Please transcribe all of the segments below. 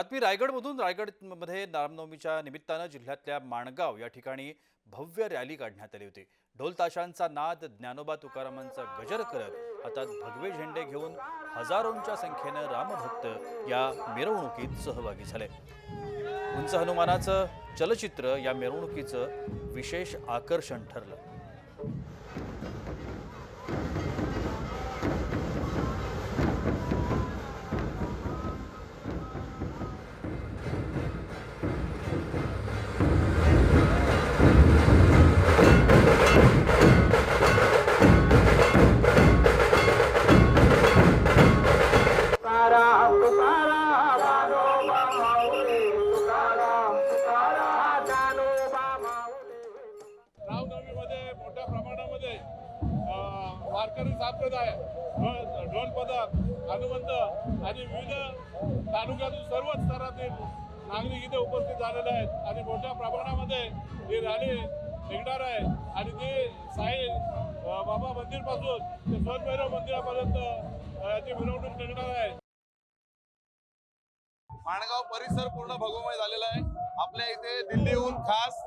बातमी रायगडमधून. रायगडमध्ये रामनवमीच्या निमित्तानं जिल्ह्यातल्या माणगाव या ठिकाणी भव्य रॅली काढण्यात आली होती. ढोल ताशांचा नाद ज्ञानोबा तुकारामांचा गजर करत हातात भगवे झेंडे घेऊन हजारोंच्या संख्येनं रामभक्त या मिरवणुकीत सहभागी झाले. उंच हनुमानाचं चलचित्र या मिरवणुकीचं विशेष आकर्षण ठरलं. मध्ये वारकरी संप्रदाय ढोल पदक हनुमंत आणि विविध तालुक्यातून सर्वच स्तरातील नागरिक इथे उपस्थित झालेले आहेत. आणि मोठ्या प्रमाणामध्ये ही रॅली निघणार आहे. आणि ते साई बाबा मंदिरपासून ते सोनभैरव मंदिरापर्यंत याची मिरवणूक निघणार आहे. माणगाव परिसर पूर्ण भगवमय झालेला आहे. आपल्या इथे दिल्लीहून खास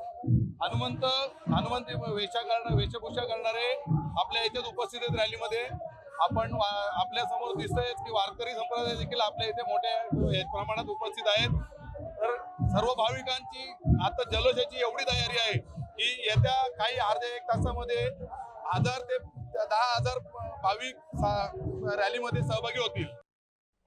हनुमंत हनुमंत वेशा करणार वेशभूषा करणारे आपल्या इथेच उपस्थित आहेत रॅलीमध्ये. आपण वा- आपल्यासमोर दिसतंय की वारकरी संप्रदाय देखील आपल्या इथे मोठ्या प्रमाणात उपस्थित आहेत. तर सर्व भाविकांची आता जल्लोषाची एवढी तयारी आहे की येत्या काही अर्ध्या एक तासामध्ये हजार ते दहा हजार भाविक रॅलीमध्ये सहभागी होतील.